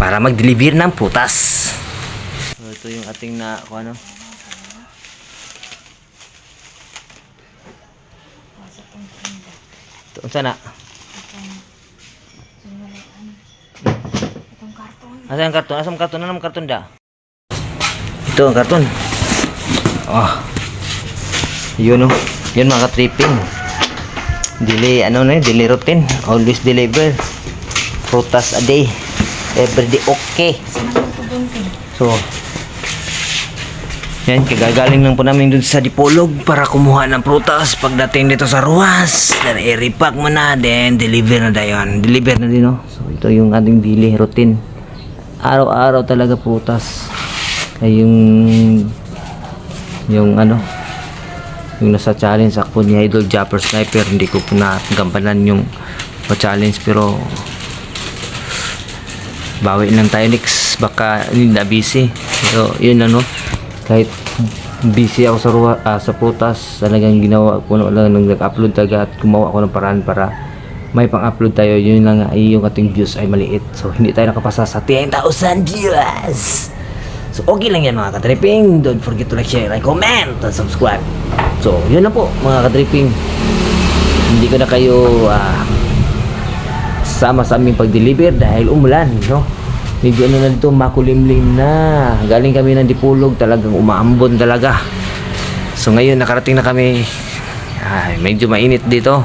Para mag-deliver ng putas. So, ito yung ating na, kung ano? Ito, saan na? Asa ang karton? Asa ang karton? Ano ang karton da? Ito ang karton. Oh. Yun oh. Yun mga tripping. Dili ano na dili routine. Always deliver. Frutas a day. Every day okay. So, yan, kagagaling lang po namin dun sa Dipolog para kumuha ng prutas pagdating dito sa Ruas. Then, i-repack mo na, then deliver na dayon. Deliver na din, no? So, ito yung ating daily routine. Araw-araw talaga prutas. Ay yung yung ano yung nasa challenge ako ni Idol Japper Sniper hindi ko po nagampanan yung pa-challenge pero bawi lang tayo next baka hindi na busy so yun ano kahit busy ako sa ruwa, ah, sa prutas talagang ginawa ko na lang nang nag-upload talaga at gumawa ako ng paraan para may pang-upload tayo yun lang ay yung ating views ay maliit so hindi tayo nakapasa sa 10,000 views So, okay lang yan mga katripping. Don't forget to like, share, like, comment, and subscribe. So, yun na po mga katripping. Hindi ko na kayo ah, sama sa aming pag-deliver dahil umulan, no? Medyo ano na dito, makulimlim na. Galing kami ng Dipulog, talagang umaambon talaga. So, ngayon nakarating na kami. Ay, medyo mainit dito.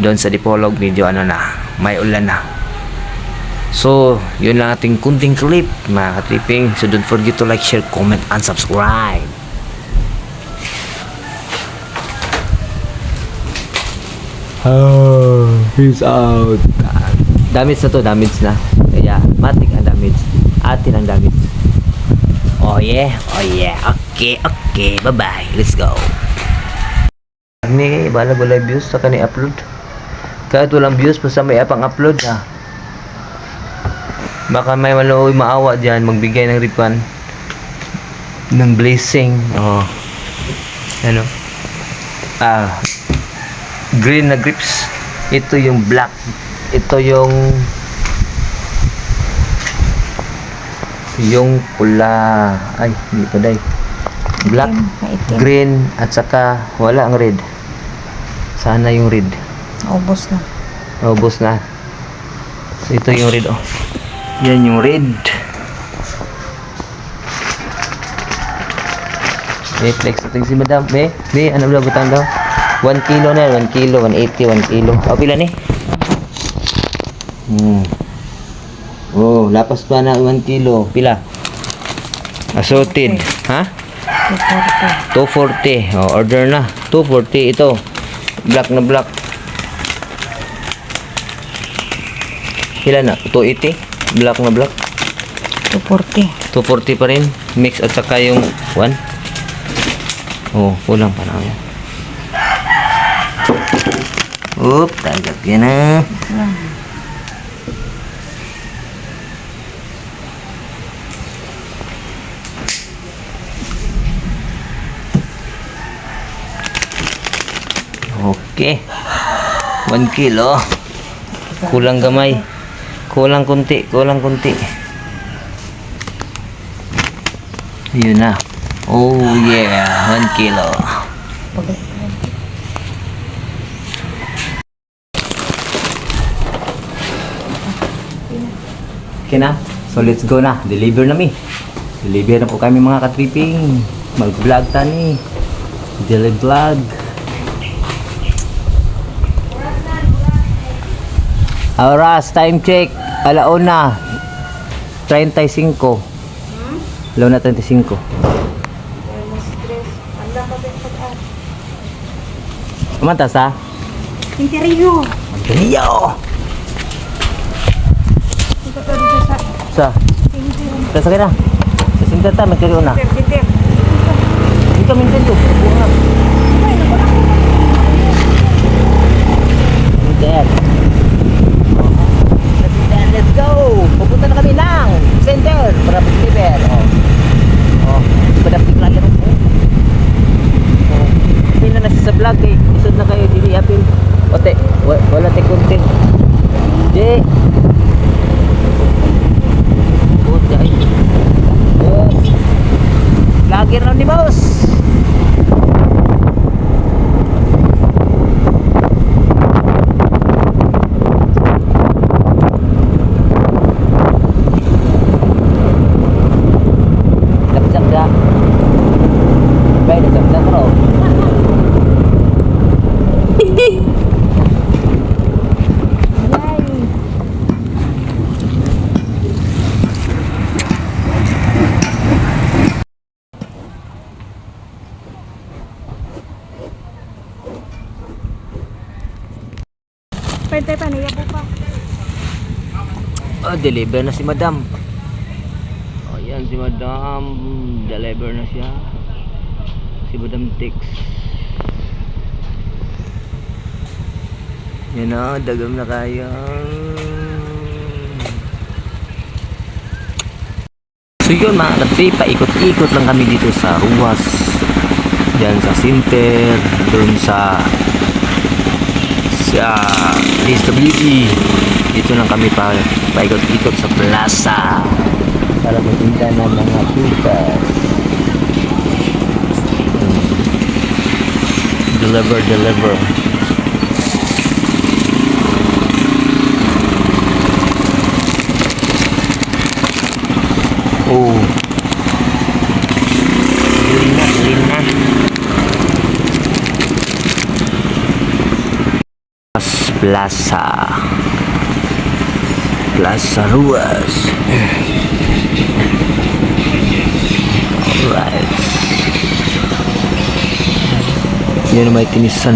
Doon sa Dipolog, medyo ano na, may ulan na. So, yun lang ating kunting clip, mga katripping. So, don't forget to like, share, comment, and subscribe. Oh, peace out. Damage na to, damage na. Kaya, matik ang damage. Atin ang damage. Oh yeah, oh yeah. Okay, okay. Bye-bye. Let's go. Ni, bala wala views sa kani upload. Kahit walang views, basta may apang upload ha. Baka may maluoy maawa dyan, magbigay ng ripan ng blessing. Oh. Ano? Ah, green na grips. Ito yung black. Ito yung yung pula. Ay, hindi pa day. Black, green, at saka wala ang red. Sana yung red. Ubos na. Ubus na. So, ito yung red, oh. Yan yung red. Flex natin si madam. May, may, ano ba butang daw? 1 kilo na, 1 kilo, 180, 1 kilo. O, pila ni? Hmm. Oh, lapas pa na 1 kilo. Pila? Assorted. Ha? 240. Oh, order na. 240 ito. Black na black. Pila na? 280? Black na black. 240. 240 pa rin. Mix at saka yung 1. Oh, kulang pa namin. Oop, tagap yan na. Okay. 1 kilo. Kulang gamay. Kulang kunti, kulang kunti. Yun na. Oh yeah, 1 kilo. Okay na. So let's go na. Deliver na mi. Deliver na po kami mga katripping. Mag-vlog tani. Daily vlog. Oras, time check. Alauna. 35. Alauna 35. Kumantas ha? Interior. Rio! Ito to dito sa Sa? Kasakay na. Sa sinter ta, magkari una. Sinter, sinter. Hindi ka minsan to. Sinter. Sa sinter, let's go! Pupunta na kami ng center para mag-deliver. Oh. Oh, padapit lang yan. Oh. Hindi na nasa sa vlog eh. Vlogger na ni boss. Pwede pa, niya po pa. Oh, deliver na si madam. Oh, yan si madam. Deliver na siya. Si madam Tix. Yan na, dagam na kaya. So yun mga katri, paikot-ikot lang kami dito sa Ruas. Yan sa Sinter, doon sa sa DSWD dito lang kami pa paikot-ikot sa plaza. Para magtinda ng mga putas Hmm. deliver deliver. Oh green na green na Ruas Plaza. Plaza Ruas. Alright. Yan ang may tinisan